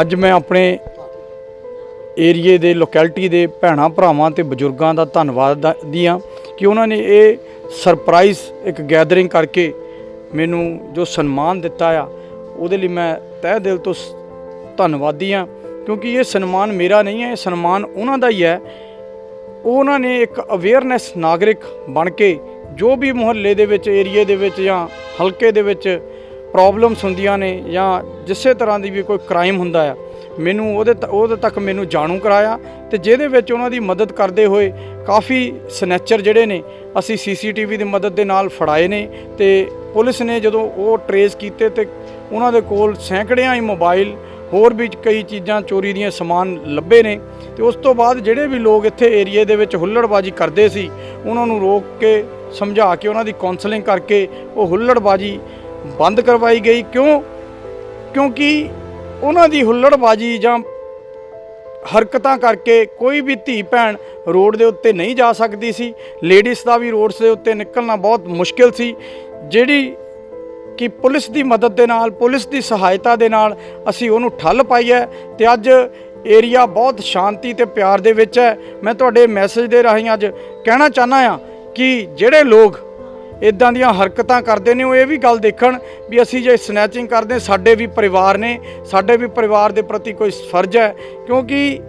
ਅੱਜ ਮੈਂ ਆਪਣੇ ਏਰੀਏ ਦੇ ਲੋਕੈਲਿਟੀ ਦੇ ਭੈਣਾਂ, ਭਰਾਵਾਂ ਤੇ ਬਜ਼ੁਰਗਾਂ ਦਾ ਧੰਨਵਾਦ ਦੀਆਂ ਕਿ ਉਹਨਾਂ ਨੇ ਇਹ ਸਰਪ੍ਰਾਈਜ਼ ਇੱਕ ਗੈਦਰਿੰਗ ਕਰਕੇ ਮੈਨੂੰ ਜੋ ਸਨਮਾਨ ਦਿੱਤਾ ਆ, ਉਹਦੇ ਲਈ ਮੈਂ ਤਹਿ ਦਿਲ ਤੋਂ ਸ- ਧੰਨਵਾਦੀ ਆ, ਕਿਉਂਕਿ ਇਹ ਸਨਮਾਨ ਮੇਰਾ ਨਹੀਂ ਹੈ, ਇਹ ਸਨਮਾਨ ਉਹਨਾਂ ਦਾ ਹੀ ਹੈ। ਉਹਨਾਂ ਨੇ ਇੱਕ ਅਵੇਅਰਨੈਸ ਨਾਗਰਿਕ ਬਣ ਕੇ ਜੋ ਵੀ ਮੁਹੱਲੇ ਦੇ ਵਿੱਚ, ਏਰੀਏ ਦੇ ਵਿੱਚ ਜਾਂ ਹਲਕੇ ਦੇ ਵਿੱਚ ਪ੍ਰੋਬਲਮਸ ਹੁੰਦੀਆਂ ਨੇ ਜਾਂ ਜਿਸੇ ਤਰ੍ਹਾਂ ਦੀ ਵੀ ਕੋਈ ਕ੍ਰਾਈਮ ਹੁੰਦਾ ਆ, ਮੈਨੂੰ ਉਹਦੇ ਤ- ਉਹਦੇ ਤੱਕ ਮੈਨੂੰ ਜਾਣੂ ਕਰਾਇਆ ਤੇ ਜਿਹਦੇ ਵਿੱਚ ਉਹਨਾਂ ਦੀ ਮਦਦ ਕਰਦੇ ਹੋਏ ਕਾਫੀ ਸਨੈਚਰ ਜਿਹੜੇ ਨੇ, ਅਸੀਂ ਸੀਸੀਟੀਵੀ ਦੀ ਮਦਦ ਦੇ ਨਾਲ ਫੜਾਏ ਨੇ ਤੇ ਪੁਲਿਸ ਨੇ ਜਦੋਂ ਉਹ ਟਰੇਸ ਕੀਤੇ ਤੇ ਉਹਨਾਂ ਦੇ ਕੋਲ ਸੈਂਕੜਿਆਂ ਹੀ ਮੋਬਾਈਲ ਹੋਰ ਵੀ ਕਈ ਚੀਜ਼ਾਂ ਚੋਰੀ ਦੀਆਂ ਸਮਾਨ ਲੱਭੇ ਨੇ ਤੇ ਉਸ ਤੋਂ ਬਾਅਦ ਜਿਹੜੇ ਵੀ ਲੋਕ ਇੱਥੇ ਏਰੀਏ ਦੇ ਵਿੱਚ ਹੁੱਲੜਬਾਜੀ ਕਰਦੇ ਸੀ, ਉਹਨਾਂ ਨੂੰ ਰੋਕ ਕੇ ਸਮਝਾ ਕੇ ਉਹਨਾਂ ਦੀ ਕਾਉਂਸਲਿੰਗ ਕਰਕੇ ਉਹ ਹੁੱਲੜਬਾਜੀ ਬੰਦ ਕਰਵਾਈ ਗਈ? ਕਿਉਂ? ਕਿਉਂਕਿ ਉਹਨਾਂ ਦੀ ਹੁੱਲੜਬਾਜੀ ਜਾਂ ਹਰਕਤਾਂ ਕਰਕੇ ਕੋਈ ਵੀ ਧੀ ਭੈਣ ਰੋਡ ਦੇ ਉੱਤੇ ਨਹੀਂ ਜਾ ਸਕਦੀ ਸੀ। ਲੇਡੀਜ਼ ਦਾ ਵੀ ਰੋਡਸ ਦੇ ਉੱਤੇ ਨਿਕਲਣਾ ਬਹੁਤ ਮੁਸ਼ਕਿਲ ਸੀ, ਜਿਹੜੀ ਕਿ ਪੁਲਿਸ ਦੀ ਮਦਦ ਦੇ ਨਾਲ, ਪੁਲਿਸ ਦੀ ਸਹਾਇਤਾ ਦੇ ਨਾਲ ਅਸੀਂ ਉਹਨੂੰ ਠੱਲ ਪਾਈ ਹੈ ਤੇ ਅੱਜ ਏਰੀਆ ਬਹੁਤ ਸ਼ਾਂਤੀ ਤੇ ਪਿਆਰ ਦੇ ਵਿੱਚ ਹੈ। ਮੈਂ ਤੁਹਾਡੇ ਮੈਸੇਜ ਦੇ ਰਾਹੀਂ ਅੱਜ ਕਹਿਣਾ ਚਾਹਨਾ ਆ ਕਿ ਜਿਹੜੇ ਲੋਕ ਇਦਾਂ ਦੀਆਂ ਹਰਕਤਾਂ ਕਰਦੇ ਨੇ, ਉਹ ਇਹ ਵੀ ਗੱਲ ਦੇਖਣ ਵੀ ਅਸੀਂ ਜੇ ਸਨੈਚਿੰਗ ਕਰਦੇ ਸਾਡੇ ਵੀ ਪਰਿਵਾਰ ਨੇ, ਸਾਡੇ ਵੀ ਪਰਿਵਾਰ ਦੇ ਪ੍ਰਤੀ ਕੋਈ ਫਰਜ਼ ਹੈ। ਕਿਉਂਕਿ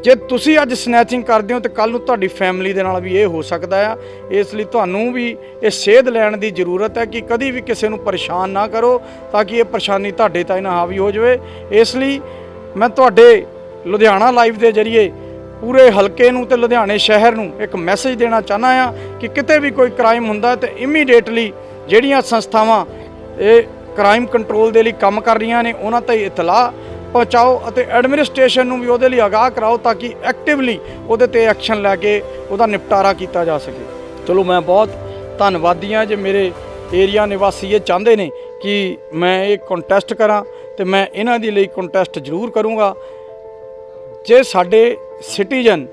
ਜੇ ਤੁਸੀਂ ਅੱਜ ਸਨੈਚਿੰਗ ਕਰਦੇ ਹੋ, ਤੇ ਕੱਲ ਨੂੰ ਤੁਹਾਡੀ ਫੈਮਿਲੀ ਦੇ ਨਾਲ ਵੀ ਇਹ ਹੋ ਸਕਦਾ ਆ। ਇਸ ਲਈ ਤੁਹਾਨੂੰ ਵੀ ਇਹ ਸੇਧ ਲੈਣ ਦੀ ਜ਼ਰੂਰਤ ਹੈ ਕਿ ਕਦੀ ਵੀ ਕਿਸੇ ਨੂੰ ਪਰੇਸ਼ਾਨ ਨਾ ਕਰੋ, ਤਾਂ ਕਿ ਇਹ ਪਰੇਸ਼ਾਨੀ ਤੁਹਾਡੇ ਤਾਈਂ ਨਾ ਹਾਵੀ ਹੋ ਜਾਵੇ। ਇਸ ਲਈ ਮੈਂ ਤੁਹਾਡੇ ਲੁਧਿਆਣਾ ਲਾਈਵ ਦੇ ਜ਼ਰੀਏ ਪੂਰੇ ਹਲਕੇ ਨੂੰ ਤੇ ਲੁਧਿਆਣੇ ਸ਼ਹਿਰ ਨੂੰ ਇੱਕ ਮੈਸੇਜ ਦੇਣਾ ਚਾਹਨਾ ਆ ਕਿ ਕਿਤੇ ਵੀ ਕੋਈ ਕ੍ਰਾਈਮ ਹੁੰਦਾ ਤੇ ਇਮੀਡੀਏਟਲੀ ਜਿਹੜੀਆਂ ਸੰਸਥਾਵਾਂ ਇਹ ਕ੍ਰਾਈਮ ਕੰਟਰੋਲ ਦੇ ਲਈ ਕੰਮ ਕਰ ਰਹੀਆਂ ਨੇ, ਉਹਨਾਂ ਤੇ ਇਤਲਾਹ ਪਹੁੰਚਾਓ ਅਤੇ ਐਡਮਿਨਿਸਟ੍ਰੇਸ਼ਨ ਨੂੰ ਵੀ ਉਹਦੇ ਲਈ ਆਗਾਹ ਕਰਾਓ ਤਾਂ ਕਿ ਐਕਟਿਵਲੀ ਉਹਦੇ ਤੇ ਐਕਸ਼ਨ ਲੈ ਕੇ ਉਹਦਾ ਨਿਪਟਾਰਾ ਕੀਤਾ ਜਾ ਸਕੇ। ਚਲੋ ਮੈਂ ਬਹੁਤ ਧੰਨਵਾਦੀ ਹਾਂ ਜੇ ਮੇਰੇ ਏਰੀਆ ਨਿਵਾਸੀ ਇਹ ਚਾਹੁੰਦੇ ਨੇ ਕਿ ਮੈਂ ਇਹ ਕੰਟੈਸਟ ਕਰਾਂ ਤੇ ਮੈਂ ਇਹਨਾਂ ਦੇ ਲਈ ਕੰਟੈਸਟ ਜ਼ਰੂਰ ਕਰੂੰਗਾ। ਜੇ ਸਾਡੇ ਸਿਟੀਜ਼ਨ,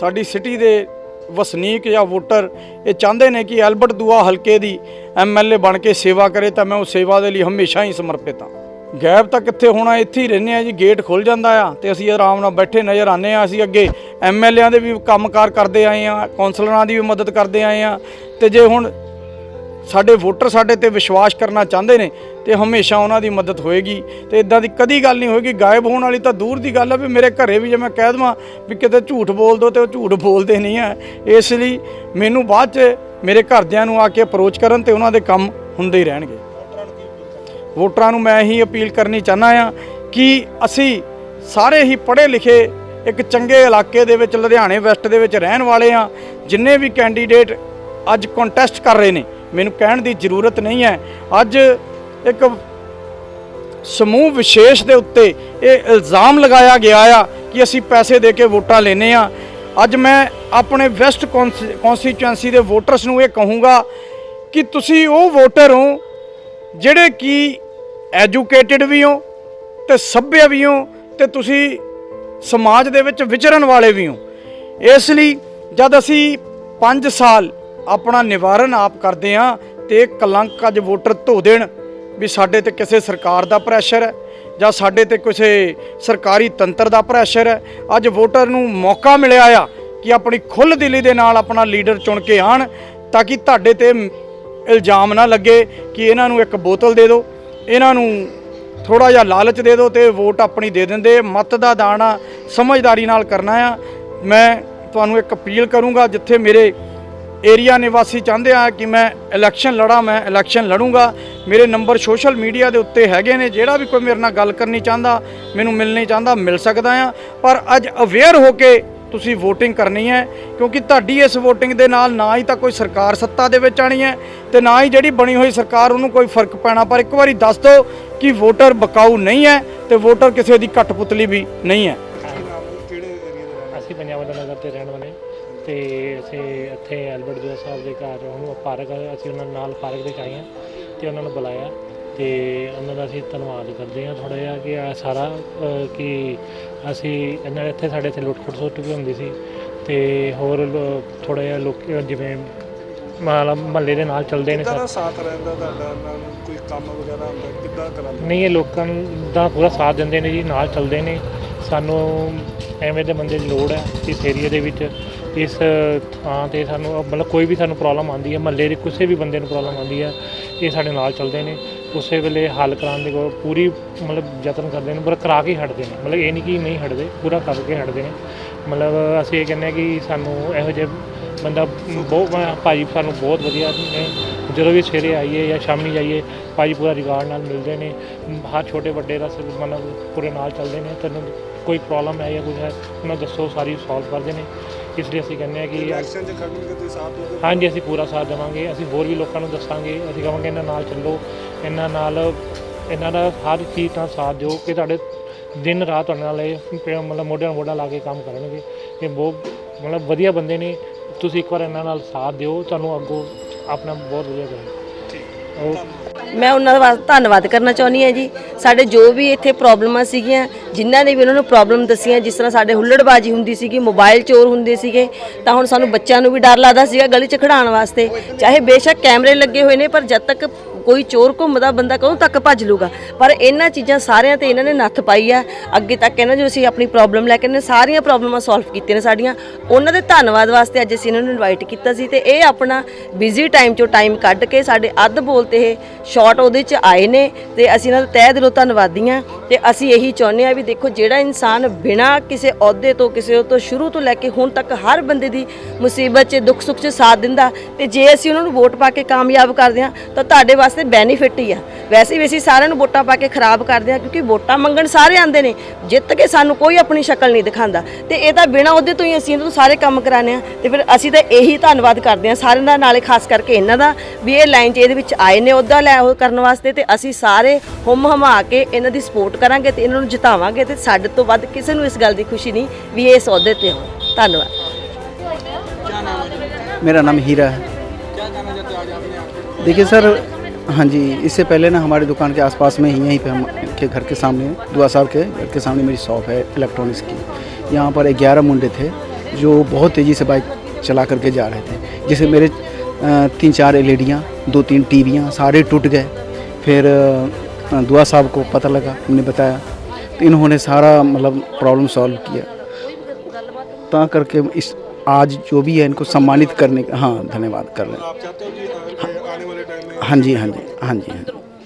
ਸਾਡੀ ਸਿਟੀ ਦੇ ਵਸਨੀਕ ਜਾਂ ਵੋਟਰ ਇਹ ਚਾਹੁੰਦੇ ਨੇ ਕਿ ਐਲਬਰਟ ਦੂਆ ਹਲਕੇ ਦੀ ਐਮਐਲਏ ਬਣ ਕੇ ਸੇਵਾ ਕਰੇ ਤਾਂ ਮੈਂ ਉਹ ਸੇਵਾ ਦੇ ਲਈ ਹਮੇਸ਼ਾ ਹੀ ਸਮਰਪਿਤ ਹਾਂ। ਗੈਪ ਤਾਂ ਕਿੱਥੇ ਹੋਣਾ, ਇੱਥੇ ਹੀ ਰਹਿੰਦੇ ਆ ਜੀ, ਗੇਟ ਖੁੱਲ ਜਾਂਦਾ ਆ ਤੇ ਅਸੀਂ ਆਰਾਮ ਨਾਲ ਬੈਠੇ ਨਜ਼ਰ ਆਨੇ ਆ ਅਸੀਂ ਅੱਗੇ ਐਮਐਲਏਆਂ ਦੇ ਵੀ ਕੰਮਕਾਰ ਕਰਦੇ ਆਏ ਆ ਕੌਂਸਲਰਾਂ ਦੀ ਵੀ ਮਦਦ ਕਰਦੇ ਆਏ ਆ ਤੇ ਜੇ ਹੁਣ ਸਾਡੇ ਵੋਟਰ ਸਾਡੇ ਤੇ ਵਿਸ਼ਵਾਸ ਕਰਨਾ ਚਾਹੁੰਦੇ ਨੇ ਤੇ ਹਮੇਸ਼ਾ ਉਹਨਾਂ ਦੀ ਮਦਦ ਹੋਏਗੀ ਤੇ ਇਦਾਂ ਦੀ ਕਦੀ ਗੱਲ ਨਹੀਂ ਹੋਏਗੀ, ਗਾਇਬ ਹੋਣ ਵਾਲੀ ਤਾਂ ਦੂਰ ਦੀ ਗੱਲ ਆ ਵੀ ਮੇਰੇ ਘਰੇ ਵੀ ਜੇ ਮੈਂ ਕਹਿ ਦਵਾਂ ਵੀ ਕਿਤੇ ਝੂਠ ਬੋਲ ਦੋ ਤੇ ਉਹ ਝੂਠ ਬੋਲਦੇ ਨਹੀਂ ਆ। ਇਸ ਲਈ ਮੈਨੂੰ ਬਾਅਦ ਚ ਮੇਰੇ ਘਰਦਿਆਂ ਨੂੰ ਆ ਕੇ ਅਪਰੋਚ ਕਰਨ ਤੇ ਉਹਨਾਂ ਦੇ ਕੰਮ ਹੁੰਦੇ ਹੀ ਰਹਿਣਗੇ। ਵੋਟਰਾਂ ਨੂੰ ਮੈਂ ਹੀ ਅਪੀਲ ਕਰਨੀ ਚਾਹਨਾ ਆ ਕਿ ਅਸੀਂ ਸਾਰੇ ਹੀ ਪੜ੍ਹੇ ਲਿਖੇ ਇੱਕ ਚੰਗੇ ਇਲਾਕੇ ਦੇ ਵਿੱਚ, ਲੁਧਿਆਣੇ ਵੈਸਟ ਦੇ ਵਿੱਚ ਰਹਿਣ ਵਾਲੇ ਆ, ਜਿੰਨੇ ਵੀ ਕੈਂਡੀਡੇਟ ਅੱਜ ਕੰਟੈਸਟ ਕਰ ਰਹੇ ਨੇ ਮੈਨੂੰ ਕਹਿਣ ਦੀ ਜ਼ਰੂਰਤ ਨਹੀਂ ਹੈ। ਅੱਜ ਇੱਕ ਸਮੂਹ ਵਿਸ਼ੇਸ਼ ਦੇ ਉੱਤੇ ਇਹ ਇਲਜ਼ਾਮ ਲਗਾਇਆ ਗਿਆ ਆ ਕਿ ਅਸੀਂ ਪੈਸੇ ਦੇ ਕੇ ਵੋਟਾਂ ਲੈਨੇ ਆ ਅੱਜ ਮੈਂ ਆਪਣੇ ਵੈਸਟ ਕਨਸਟੀਚੁਐਂਸੀ ਦੇ ਵੋਟਰਸ ਨੂੰ ਇਹ ਕਹੂੰਗਾ ਕਿ ਤੁਸੀਂ ਉਹ ਵੋਟਰ ਹੋ ਜਿਹੜੇ ਕਿ ਐਜੂਕੇਟਿਡ ਵੀ ਹੋ ਤੇ ਸੱਭਿਅ ਵੀ ਹੋ ਤੇ ਤੁਸੀਂ ਸਮਾਜ ਦੇ ਵਿੱਚ ਵਿਚਰਨ ਵਾਲੇ ਵੀ ਹੋ। ਇਸ ਲਈ ਜਦ ਅਸੀਂ 5 ਸਾਲ ਆਪਣਾ ਨਿਵਾਰਨ ਆਪ ਕਰਦੇ ਆ ਤੇ ਕਲੰਕ ਅੱਜ ਵੋਟਰ ਧੋ ਦੇਣ ਵੀ ਸਾਡੇ ਤੇ ਕਿਸੇ ਸਰਕਾਰ ਦਾ ਪ੍ਰੈਸ਼ਰ ਹੈ ਜਾਂ ਸਾਡੇ ਤੇ ਕਿਸੇ ਸਰਕਾਰੀ ਤੰਤਰ ਦਾ ਪ੍ਰੈਸ਼ਰ ਹੈ। ਅੱਜ ਵੋਟਰ ਨੂੰ ਮੌਕਾ ਮਿਲਿਆ ਆ ਕਿ ਆਪਣੀ ਖੁੱਲ੍ਹ ਦਿਲੀ ਦੇ ਨਾਲ ਆਪਣਾ ਲੀਡਰ ਚੁਣ ਕੇ ਆਣ ਤਾਂ ਕਿ ਤੁਹਾਡੇ ਤੇ ਇਲਜ਼ਾਮ ਨਾ ਲੱਗੇ ਕਿ ਇਹਨਾਂ ਨੂੰ ਇੱਕ ਬੋਤਲ ਦੇ ਦਿਓ, ਇਹਨਾਂ ਨੂੰ ਥੋੜਾ ਜਿਹਾ ਲਾਲਚ ਦੇ ਦਿਓ ਤੇ ਵੋਟ ਆਪਣੀ ਦੇ ਦਿੰਦੇ। ਮਤ ਦਾ ਦਾਣਾ ਸਮਝਦਾਰੀ ਨਾਲ ਕਰਨਾ ਆ। ਮੈਂ ਤੁਹਾਨੂੰ ਇੱਕ ਅਪੀਲ ਕਰੂੰਗਾ, ਜਿੱਥੇ ਮੇਰੇ ਏਰੀਆ ਨਿਵਾਸੀ ਚਾਹੁੰਦੇ ਆ ਕਿ ਮੈਂ ਇਲੈਕਸ਼ਨ ਲੜਾਂ, ਮੈਂ ਇਲੈਕਸ਼ਨ ਲੜੂੰਗਾ। ਮੇਰੇ ਨੰਬਰ ਸੋਸ਼ਲ ਮੀਡੀਆ ਦੇ ਉੱਤੇ ਹੈਗੇ ਨੇ, ਜਿਹੜਾ ਵੀ ਕੋਈ ਮੇਰੇ ਨਾਲ ਗੱਲ ਕਰਨੀ ਚਾਹੁੰਦਾ, ਮੈਨੂੰ ਮਿਲਣੀ ਚਾਹੁੰਦਾ, ਮਿਲ ਸਕਦਾ ਆ। ਪਰ ਅੱਜ ਅਵੇਅਰ ਹੋ ਕੇ ਤੁਸੀਂ VOTING ਕਰਨੀ ਹੈ, ਕਿਉਂਕਿ ਤੁਹਾਡੀ ਇਸ VOTING ਦੇ ਨਾਲ ਨਾ ਹੀ ਤਾਂ ਕੋਈ ਸਰਕਾਰ ਸੱਤਾ ਦੇ ਵਿੱਚ ਆਣੀ ਹੈ ਤੇ ਨਾ ਹੀ ਜਿਹੜੀ ਬਣੀ ਹੋਈ ਸਰਕਾਰ, ਉਹਨੂੰ ਕੋਈ ਫ਼ਰਕ ਪੈਣਾ। ਪਰ ਇੱਕ ਵਾਰੀ ਦੱਸ ਦਿਓ ਕਿ ਵੋਟਰ ਬਕਾਊ ਨਹੀਂ ਹੈ ਤੇ ਵੋਟਰ ਕਿਸੇ ਦੀ ਕਠਪੁਤਲੀ ਵੀ ਨਹੀਂ ਹੈ। ਪੰਜਾਬ ਦਾ ਨਗਰ ਤੇ ਰਹਿਣ ਵਾਲੇ। ਤੇ ਅਸੀਂ ਇੱਥੇ ਐਲਬਰਟ ਜੋਸ ਸਾਹਿਬ ਦੇ ਘਰ ਉਹਨੂੰ ਪਾਰਕ ਅਸੀਂ ਉਹਨਾਂ ਨਾਲ ਪਾਰਕ ਦੇ ਆਏ ਹਾਂ ਤੇ ਉਹਨਾਂ ਨੂੰ ਬੁਲਾਇਆ। ਤੇ ਉਹਨਾਂ ਦਾ ਅਸੀਂ ਧੰਨਵਾਦ ਕਰਦੇ ਹਾਂ ਥੋੜਾ ਜਿਹਾ ਕਿ ਆ ਸਾਰਾ ਕਿ ਅਸੀਂ ਇਹਨਾਂ ਇੱਥੇ ਸਾਡੇ ਇੱਥੇ ਲੁੱਟ ਖੁੱਟ ਸੁੱਟ ਵੀ ਹੁੰਦੀ ਸੀ। ਤੇ ਹੋਰ ਥੋੜਾ ਜਿਹਾ ਲੋਕ ਜਿਵੇਂ ਮਤਲਬ ਮਹੱਲੇ ਦੇ ਨਾਲ ਚੱਲਦੇ ਨੇ ਸਰ ਦਾ ਸਾਥ ਰਹਿੰਦਾ ਤੁਹਾਡਾ? ਨਾਲ ਕੋਈ ਕੰਮ ਵਗੈਰਾ ਹੁੰਦਾ? ਕਿੱਦਾਂ ਕਰਾਂਦੇ ਨਹੀਂ ਇਹ ਲੋਕਾਂ ਦਾ ਪੂਰਾ ਸਾਥ ਦਿੰਦੇ ਨੇ ਜੀ ਨਾਲ ਚੱਲਦੇ ਨੇ। ਸਾਨੂੰ ਐਵੇਂ ਦੇ ਬੰਦੇ ਦੀ ਲੋੜ ਹੈ, ਇਸ ਏਰੀਆ ਦੇ ਵਿੱਚ, ਇਸ ਥਾਂ ਤੇ ਸਾਨੂੰ, ਮਤਲਬ ਕੋਈ ਵੀ ਸਾਨੂੰ ਪ੍ਰੋਬਲਮ ਆਉਂਦੀ ਹੈ, ਮਹੱਲੇ ਦੇ ਕਿਸੇ ਵੀ ਬੰਦੇ ਨੂੰ ਪ੍ਰੋਬਲਮ ਆਉਂਦੀ ਹੈ, ਇਹ ਸਾਡੇ ਨਾਲ ਚੱਲਦੇ ਨੇ। ਉਸੇ ਵੇਲੇ ਹੱਲ ਕਰਾਉਣ ਦੀ ਕੋਲ ਪੂਰੀ, ਮਤਲਬ ਯਤਨ ਕਰਦੇ ਨੇ ਪਰ ਕਰਾ ਕੇ ਹਟਦੇ ਨੇ। ਮਤਲਬ ਇਹ ਨਹੀਂ ਕਿ ਨਹੀਂ ਹਟਦੇ, ਪੂਰਾ ਕਰਕੇ ਹਟਦੇ ਨੇ। ਮਤਲਬ ਅਸੀਂ ਇਹ ਕਹਿੰਦੇ ਹਾਂ ਕਿ ਸਾਨੂੰ ਇਹੋ ਜਿਹੇ ਬੰਦਾ ਬਹੁਤ, ਭਾਜੀ ਸਾਨੂੰ ਬਹੁਤ ਵਧੀਆ ਨੇ। ਜਦੋਂ ਵੀ ਸਵੇਰੇ ਆਈਏ ਜਾਂ ਸ਼ਾਮੀ ਜਾਈਏ, ਭਾਜੀ ਪੂਰਾ ਰਿਗਾਰਡ ਨਾਲ ਮਿਲਦੇ ਨੇ। ਹਰ ਛੋਟੇ ਵੱਡੇ ਦਾ ਸਿਰ ਮਤਲਬ ਪੂਰੇ ਨਾਲ ਚੱਲਦੇ ਨੇ। ਤੈਨੂੰ ਕੋਈ ਪ੍ਰੋਬਲਮ ਹੈ ਜਾਂ ਕੁਝ ਹੈ ਉਹਨਾਂ ਦੱਸੋ ਸਾਰੀ ਸੋਲਵ ਕਰਦੇ ਨੇ ਇਸ ਲਈ ਅਸੀਂ ਕਹਿੰਦੇ ਹਾਂ ਕਿ ਇਲੈਕਸ਼ਨ 'ਚ ਖੜਨਗੇ ਤੁਸੀਂ ਸਾਥ ਦੋਗੇ ਹਾਂਜੀ ਅਸੀਂ ਪੂਰਾ ਸਾਥ ਦੇਵਾਂਗੇ। ਅਸੀਂ ਹੋਰ ਵੀ ਲੋਕਾਂ ਨੂੰ ਦੱਸਾਂਗੇ ਅਸੀਂ ਕਹਾਂਗੇ ਇਹਨਾਂ ਨਾਲ ਚੱਲੋ ਇਹਨਾਂ ਨਾਲ ਇਹਨਾਂ ਦਾ ਹਰ ਚੀਜ਼ ਨਾਲ ਸਾਥ ਦਿਓ ਕਿ ਤੁਹਾਡੇ ਦਿਨ ਰਾਤ ਤੁਹਾਡੇ ਨਾਲ ਇਹ ਮਤਲਬ ਮੋਢਿਆਂ ਨਾਲ ਮੋਢਾ ਲਾ ਕੇ ਕੰਮ ਕਰਨਗੇ। ਇਹ ਬਹੁਤ ਮਤਲਬ ਵਧੀਆ ਬੰਦੇ ਨੇ। ਤੁਸੀਂ ਇੱਕ ਵਾਰ ਇਹਨਾਂ ਨਾਲ ਸਾਥ ਦਿਓ ਤੁਹਾਨੂੰ ਅੱਗੋਂ ਆਪਣਾ ਬਹੁਤ ਵਧੀਆ ਕਰਨਗੇ। ਉਹ ਮੈਂ ਉਹਨਾਂ ਦਾ ਵਾ- ਧੰਨਵਾਦ ਕਰਨਾ ਚਾਹੁੰਦੀ ਹਾਂ ਜੀ। ਸਾਡੇ ਜੋ ਵੀ ਇੱਥੇ ਪ੍ਰੋਬਲਮਾਂ ਸੀਗੀਆਂ, ਜਿਨ੍ਹਾਂ ਨੇ ਵੀ ਉਹਨਾਂ ਨੂੰ ਪ੍ਰੋਬਲਮ ਦੱਸੀਆਂ, ਜਿਸ ਤਰ੍ਹਾਂ ਸਾਡੇ ਹੁੱਲੜਬਾਜੀ ਹੁੰਦੀ ਸੀਗੀ, ਮੋਬਾਈਲ ਚੋਰ ਹੁੰਦੇ ਸੀਗੇ, ਤਾਂ ਹੁਣ ਸਾਨੂੰ ਬੱਚਿਆਂ ਨੂੰ ਵੀ ਡਰ ਲੱਗਦਾ ਸੀਗਾ ਗਲੀ 'ਚ ਖੜਾਉਣ ਵਾਸਤੇ। ਚਾਹੇ ਬੇਸ਼ੱਕ ਕੈਮਰੇ ਲੱਗੇ ਹੋਏ ਨੇ, ਪਰ ਜਦ ਤੱਕ ਕੋਈ ਚੋਰ ਘੁੰਮਦਾ ਬੰਦਾ ਕਦੋਂ ਤੱਕ ਭੱਜ ਲੂਗਾ? ਪਰ ਇਹਨਾਂ ਚੀਜ਼ਾਂ ਸਾਰਿਆਂ ਤੇ ਇਹਨਾਂ ਨੇ ਨੱਥ ਪਾਈ ਆ। ਅੱਗੇ ਤੱਕ ਇਹਨਾਂ ਜੋ ਅਸੀਂ ਆਪਣੀ ਪ੍ਰੋਬਲਮ ਲੈ ਕੇ ਨੇ ਸਾਰੀਆਂ ਪ੍ਰੋਬਲਮਾਂ ਸੋਲਵ ਕੀਤੀਆਂ ਨੇ ਸਾਡੀਆਂ। ਉਹਨਾਂ ਦੇ ਧੰਨਵਾਦ ਵਾਸਤੇ ਅੱਜ ਅਸੀਂ ਇਹਨਾਂ ਨੂੰ ਇਨਵਾਈਟ ਕੀਤਾ ਸੀ ਤੇ ਇਹ ਆਪਣਾ ਬਿਜ਼ੀ ਟਾਈਮ ਚੋਂ ਟਾਈਮ ਕੱਢ ਕੇ ਸਾਡੇ ਅੱਧ ਬੋਲ ਤੇ ਇਹ ਸ਼ਾਰਟ ਉਹਦੇ ਚ ਆਏ ਨੇ ਤੇ ਅਸੀਂ ਇਹਨਾਂ ਦਾ ਤਹਿ ਦਿਲੋਂ ਧੰਨਵਾਦੀ ਹਾਂ ਤੇ ਅਸੀਂ ਇਹੀ ਚਾਹੁੰਦੇ ਆ ਵੀ ਦੇਖੋ ਜਿਹੜਾ ਇਨਸਾਨ ਬਿਨਾਂ ਕਿਸੇ ਅਹੁਦੇ ਤੋਂ, ਕਿਸੇ ਤੋਂ ਸ਼ੁਰੂ ਤੋਂ ਲੈ ਕੇ ਹੁਣ ਤੱਕ ਹਰ ਬੰਦੇ ਦੀ ਮੁਸੀਬਤ 'ਚ, ਦੁੱਖ ਸੁੱਖ 'ਚ ਸਾਥ ਦਿੰਦਾ ਤੇ ਜੇ ਅਸੀਂ ਉਹਨਾਂ ਨੂੰ ਵੋਟ ਪਾ ਕੇ ਕਾਮਯਾਬ ਕਰਦੇ ਹਾਂ ਤਾਂ ਤੁਹਾਡੇ ਵਾਸਤੇ ਬੈਨੀਫਿਟ ਹੀ ਆ ਵੈਸੇ ਵੀ ਅਸੀਂ ਸਾਰਿਆਂ ਨੂੰ ਵੋਟਾਂ ਪਾ ਕੇ ਖਰਾਬ ਕਰਦੇ ਹਾਂ ਕਿਉਂਕਿ ਵੋਟਾਂ ਮੰਗਣ ਸਾਰੇ ਆਉਂਦੇ ਨੇ ਜਿੱਤ ਕੇ ਸਾਨੂੰ ਕੋਈ ਆਪਣੀ ਸ਼ਕਲ ਨਹੀਂ ਦਿਖਾਉਂਦਾ ਤੇ ਇਹ ਤਾਂ ਬਿਨਾਂ ਅਹੁਦੇ ਤੋਂ ਹੀ ਅਸੀਂ ਇਹਨਾਂ ਤੋਂ ਸਾਰੇ ਕੰਮ ਕਰਾਉਂਦੇ ਆ ਤੇ ਫਿਰ ਅਸੀਂ ਤਾਂ ਇਹੀ ਧੰਨਵਾਦ ਕਰਦੇ ਹਾਂ ਸਾਰਿਆਂ ਦਾ ਨਾਲੇ ਖਾਸ ਕਰਕੇ ਇਹਨਾਂ ਦਾ ਵੀ ਇਹ ਲਾਈਨ 'ਚ ਇਹਦੇ ਵਿੱਚ ਆਏ ਨੇ ਉਹਦਾ ਲੈ ਉਹ ਕਰਨ ਵਾਸਤੇ ਤੇ ਅਸੀਂ ਸਾਰੇ ਹੁਮ ਹਮਾ ਕੇ ਇਹਨਾਂ ਦੀ ਸਪੋਰਟ ਕਰਾਂਗੇ ਤੇ ਇਹਨਾਂ ਨੂੰ ਜਿਤਾਵਾਂਗੇ ਤੇ ਸਾਡੇ ਤੋਂ ਵੱਧ ਕਿਸੇ ਨੂੰ ਇਸ ਗੱਲ ਦੀ ਖੁਸ਼ੀ ਨਹੀਂ ਵੀ ਇਹ ਇਸ ਅਹੁਦੇ ਤੇ ਹੋਣ ਧੰਨਵਾਦ मेरा नाम हीरा है देखिए सर हाँ जी इससे पहले ना हमारी दुकान के आसपास में ही यहीं पे हम के घर के सामने दुआ साहब के घर के सामने मेरी शॉप है इलेक्ट्रॉनिक्स की। यहाँ पर ग्यारह मुंडे थे जो बहुत तेज़ी से बाइक चला करके जा रहे थे। जैसे मेरे तीन चार एलईडियाँ दो तीन टीवियाँ सारे टूट गए। फिर दुआ साहब को पता लगा हमने बताया। तो इन्होंने सारा मतलब प्रॉब्लम सॉल्व किया। ता करके इस आज जो भी है इनको सम्मानित करने का हाँ धन्यवाद कर रहे हैं। ਹਾਂਜੀ ਹਾਂਜੀ ਹਾਂਜੀ ਹਾਂਜੀ।